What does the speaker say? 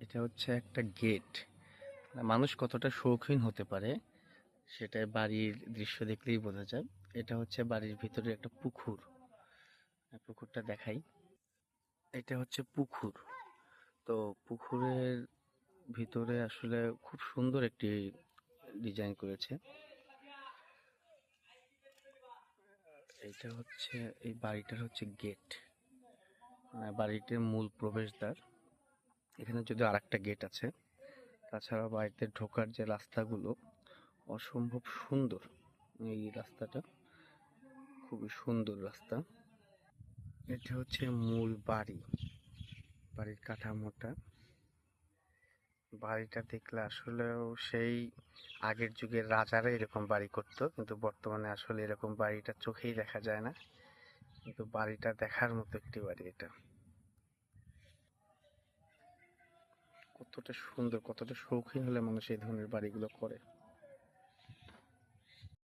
এটা হচ্ছে একটা গেট মানুষ কতটা শৌখিন হতে পারে, সেটা বাড়ির দৃশ্য দেখলেই বোঝা যায়। এটা হচ্ছে বাড়ির ভিতরে একটা পুকুর। পুকুরটা দেখাই। এটা হচ্ছে পুকুর। তো পুকুরের ভিতরে আসলে খুব সুন্দর একটি ডিজাইন করেছে। এটা হচ্ছে, এই বাড়িটার হচ্ছে গেট বাড়িটির মূল প্রবেশদ্বার। এখানে যদি আর একটা গেট আছে, তাছাড়া বাড়িতে ঢোকার যে রাস্তাগুলো, অসম্ভব সুন্দর এই রাস্তাটা। খুবই সুন্দর রাস্তা। এটা হচ্ছে মূল বাড়ি, বাড়ির কাঠামোটা। বাড়িটা দেখলে আসলেও সেই আগের যুগের রাজারা এরকম বাড়ি করতো, কিন্তু বর্তমানে আসলে এরকম বাড়িটা চোখেই দেখা যায় না। কিন্তু বাড়িটা দেখার মতো একটি বাড়ি এটা। কতটা সুন্দর কতটা শৌখিন হলে মানুষ এই ধরনের বাড়িগুলো করে।